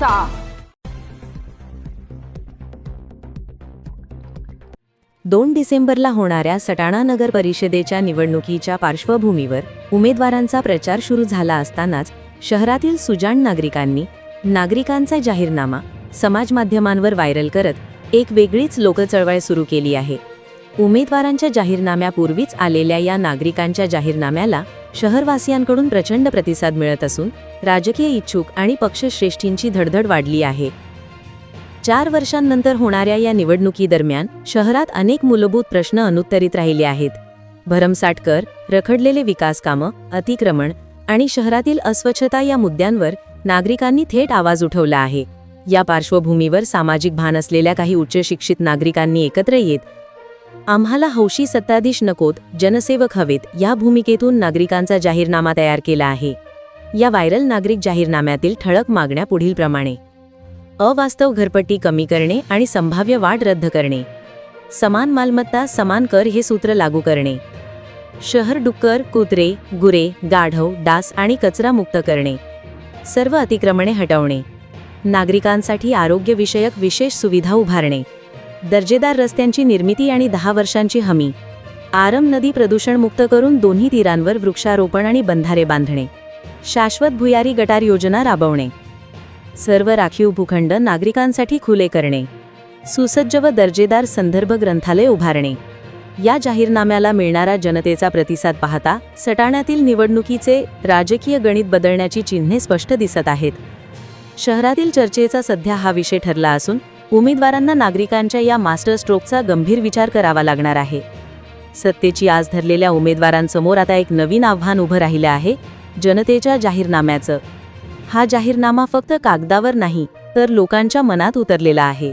जनतेचा दोन डिसेंबरला होणाऱ्या सटाणा नगर परिषदेच्या निवडणुकीच्या पार्श्वभूमीवर उमेदवारांचा प्रचार सुरू झाला असतानाच शहरातील सुजाण नागरिकांनी नागरिकांचा जाहीरनामा समाज माध्यमांवर व्हायरल करत एक वेगळीच लोकचळवळ सुरू केली आहे. उमेदवारांच्या जाहीरनाम्यापूर्वीच आलेल्या या नागरिकांच्या जाहीरनाम्याला शहरवासियांकडून प्रचंड प्रतिसाद मिळत असून राजकीय इच्छुक आणि पक्षश्रेष्ठींची धडधड वाढली आहे. चार वर्षांनंतर होणाऱ्या या निवडणुकीदरम्यान शहरात अनेक मूलभूत प्रश्न अनुत्तरित राहिले आहेत. भरमसाठ कर रखडलेले विकास कामं अतिक्रमण आणि शहरातील अस्वच्छता या मुद्द्यांवर नागरिकांनी थेट आवाज उठवला आहे. या पार्श्वभूमीवर सामाजिक भान असलेल्या काही उच्च शिक्षित नागरिकांनी एकत्र येत आम्हाला हौशी सत्ताधीश नकोत जनसेवक हवेत या भूमिकेतून नागरिकांचा जाहीरनामा तयार केला आहे. या व्हायरल नागरिक जाहीरनाम्यातील ठळक मागण्या पुढीलप्रमाणे अवास्तव घरपट्टी कमी करणे आणि संभाव्य वाढ रद्द करणे. समान मालमत्ता समान कर हे सूत्र लागू करणे. शहर डुक्कर कुत्रे गुरे गाढव डास आणि कचरा मुक्त करणे. सर्व अतिक्रमणे हटवणे. नागरिकांसाठी आरोग्यविषयक विशेष सुविधा उभारणे. दर्जेदार रस्त्यांची निर्मिती आणि दहा वर्षांची हमी. आरम नदी प्रदूषणमुक्त करून दोन्ही तीरांवर वृक्षारोपण आणि बंधारे बांधणे. शाश्वत भुयारी गटार योजना राबवणे. सर्व राखीव भूखंड नागरिकांसाठी खुले करणे. सुसज्ज व दर्जेदार संदर्भ ग्रंथालय उभारणे. या जाहीरनाम्याला मिळणारा जनतेचा प्रतिसाद पाहता सटाण्यातील निवडणुकीचे राजकीय गणित बदलण्याची चिन्हे स्पष्ट दिसत आहेत. शहरातील चर्चेचा सध्या हा विषय ठरला असून उमेदवारांना नागरिकांच्या या मास्टर स्ट्रोकचा गंभीर विचार करावा लागणार आहे. सत्तेची आज धरलेल्या उमेदवारांसमोर आता एक नवीन आव्हान उभं राहिलं आहे जनतेच्या जाहीरनाम्याचं. हा जाहीरनामा फक्त कागदावर नाही तर लोकांच्या मनात उतरलेला आहे.